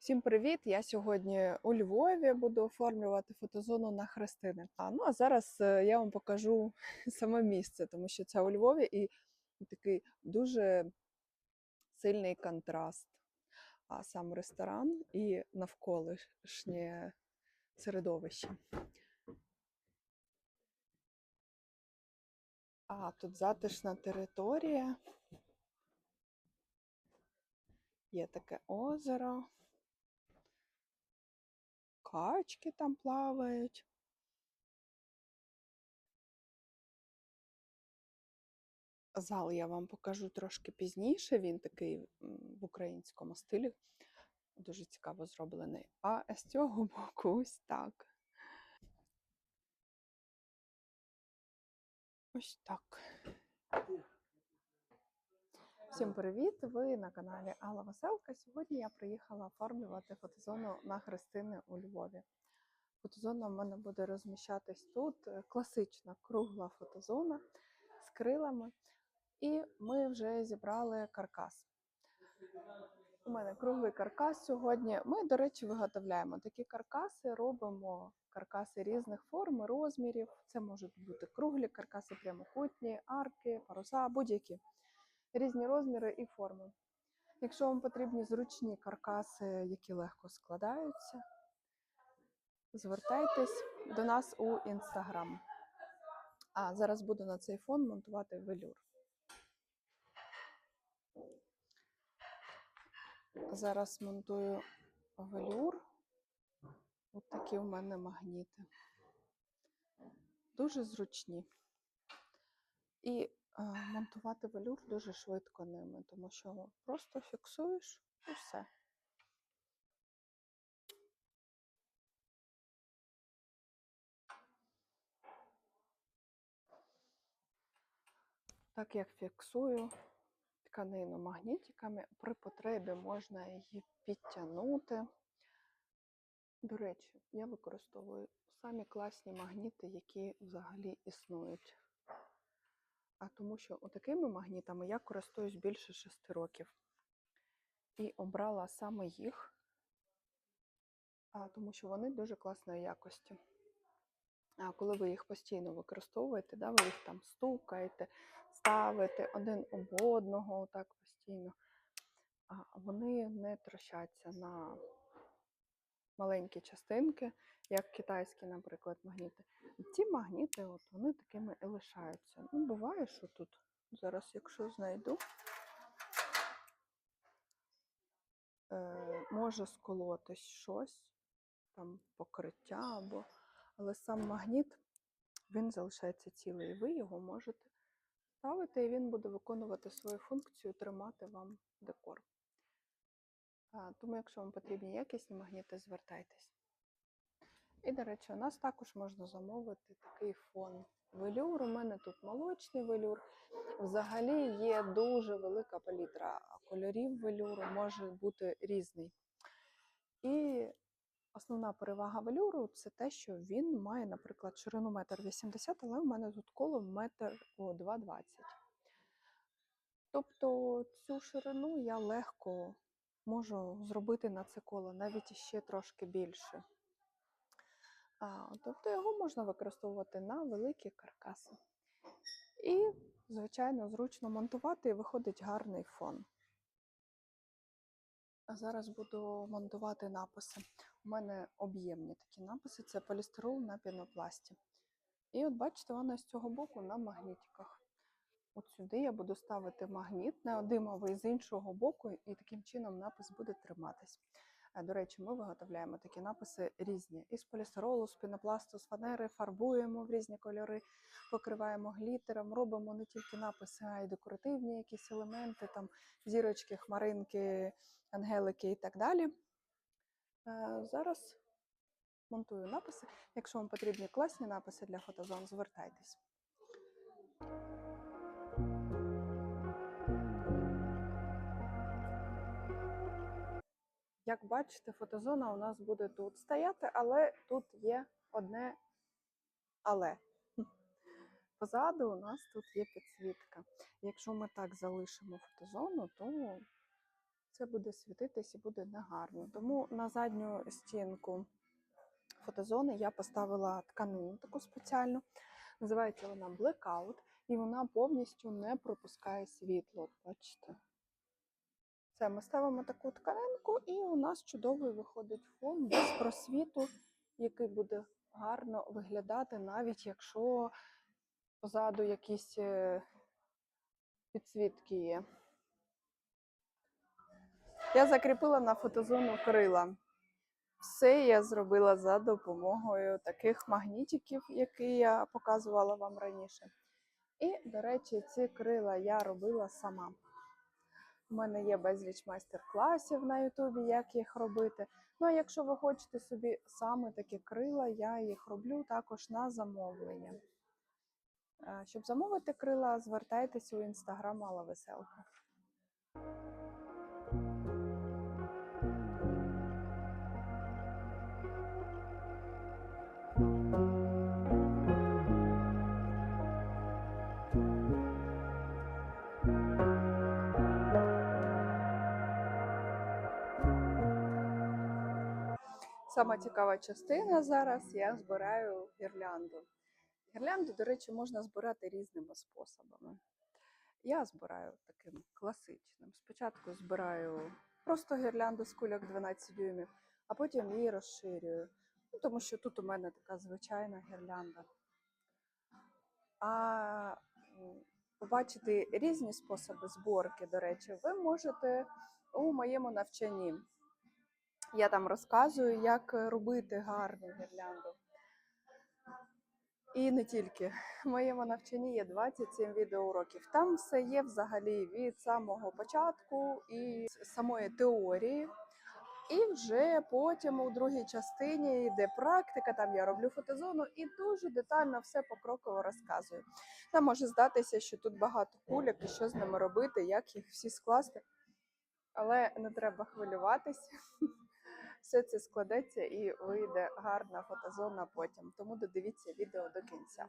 Всім привіт! Я сьогодні у Львові буду оформлювати фотозону на Христини. А ну а зараз е, я вам покажу саме місце, тому що це у Львові і такий дуже сильний контраст. А сам ресторан і навколишнє середовище. А тут затишна територія. Є таке озеро. Качки там плавають. Зал я вам покажу трошки пізніше. Він такий в українському стилі. Дуже цікаво зроблений. А з цього боку ось так. Ось так. Всім привіт! Ви на каналі Алла Веселка. Сьогодні я приїхала оформлювати фотозону на Христини у Львові. Фотозона в мене буде розміщатись тут. Класична кругла фотозона з крилами. І ми вже зібрали каркас. У мене круглий каркас сьогодні. Ми, до речі, виготовляємо такі каркаси, робимо каркаси різних форм розмірів. Це можуть бути круглі каркаси, прямокутні, арки, паруса, будь-які різні розміри і форми. Якщо вам потрібні зручні каркаси, які легко складаються, звертайтесь до нас у інстаграм. А зараз буду на цей фон монтувати велюр. Зараз монтую велюр. Ось такі у мене магніти. Дуже зручні. І монтувати велюр дуже швидко ними, тому що просто фіксуєш і все. Так як фіксую тканину магнітиками, при потребі можна її підтягнути. До речі, я використовую самі класні магніти, які взагалі існують. А тому що отакими магнітами я користуюсь більше 6 років. І обрала саме їх, а, тому що вони дуже класної якості. А коли ви їх постійно використовуєте, да, ви їх там стукаєте, ставите один об одного так постійно, а вони не трощаться на маленькі частинки, як китайські, наприклад, магніти. Ці магніти, от вони такими і лишаються. Ну, буває, що тут зараз, якщо знайду, е, може сколотись щось, там покриття або. Але сам магніт він залишається цілий. І ви його можете ставити, і він буде виконувати свою функцію, тримати вам декор. Тому, якщо вам потрібні якісні магніти, звертайтесь. І, до речі, у нас також можна замовити такий фон велюр. У мене тут молочний велюр. Взагалі є дуже велика палітра кольорів велюру, може бути різний. І основна перевага велюру це те, що він має, наприклад, ширину 1,80 м, але у мене тут коло 1,2,20 м. Тобто цю ширину я легко можу зробити на це коло, навіть ще трошки більше. Тобто його можна використовувати на великі каркаси. І, звичайно, зручно монтувати і виходить гарний фон. А зараз буду монтувати написи. У мене об'ємні такі написи це полістирол на пінопласті. І от бачите, вона з цього боку на магнітиках. От сюди я буду ставити магніт неодимовий з іншого боку, і таким чином напис буде триматись. Е, До речі, ми виготовляємо такі написи різні: із полістиролу, з пінопласту, з фанери, фарбуємо в різні кольори, покриваємо глітером, робимо не тільки написи, а й декоративні якісь елементи, там зірочки, хмаринки, ангелики і так далі. Е, Зараз монтую написи. Якщо вам потрібні класні написи для фотозон, звертайтесь. Як бачите, фотозона у нас буде тут стояти, але тут є одне але. Позаду у нас тут є підсвітка. Якщо ми так залишимо фотозону, то це буде світитись і буде негарно. Тому на задню стінку фотозони я поставила тканину таку спеціальну. Називається вона Blackout, і вона повністю не пропускає світло. Бачите? Це ми ставимо таку тканинку, і у нас чудовий виходить фон без просвіту, який буде гарно виглядати, навіть якщо позаду якісь е, підсвітки є. Я закріпила на фотозону крила. Все я зробила за допомогою таких магнітиків, які я показувала вам раніше. І, до речі, ці крила я робила сама. У мене є безліч майстер-класів на Ютубі, як їх робити. Ну а якщо ви хочете собі саме такі крила, я їх роблю також на замовлення. Е, Щоб замовити крила, звертайтеся у інстаграм Мала Веселка. Сама цікава частина зараз я збираю гірлянду. Гірлянду, до речі, можна збирати різними способами. Я збираю таким класичним. Спочатку збираю просто гірлянду з кульок 12 дюймів, а потім її розширюю. Ну, тому що тут у мене така звичайна гірлянда. А побачити різні способи зборки, до речі, ви можете у моєму навчанні. Я там розказую, як робити гарну гірлянду. І не тільки. В моєму навчанні є 27 відеоуроків. Там все є взагалі від самого початку і самої теорії. І вже потім у другій частині йде практика, там я роблю фотозону і дуже детально все покроково розказую. Там може здатися, що тут багато кульок і що з ними робити, як їх всі скласти. Але не треба хвилюватись. Все це складеться і вийде гарна фотозона потім. Тому додивіться відео до кінця.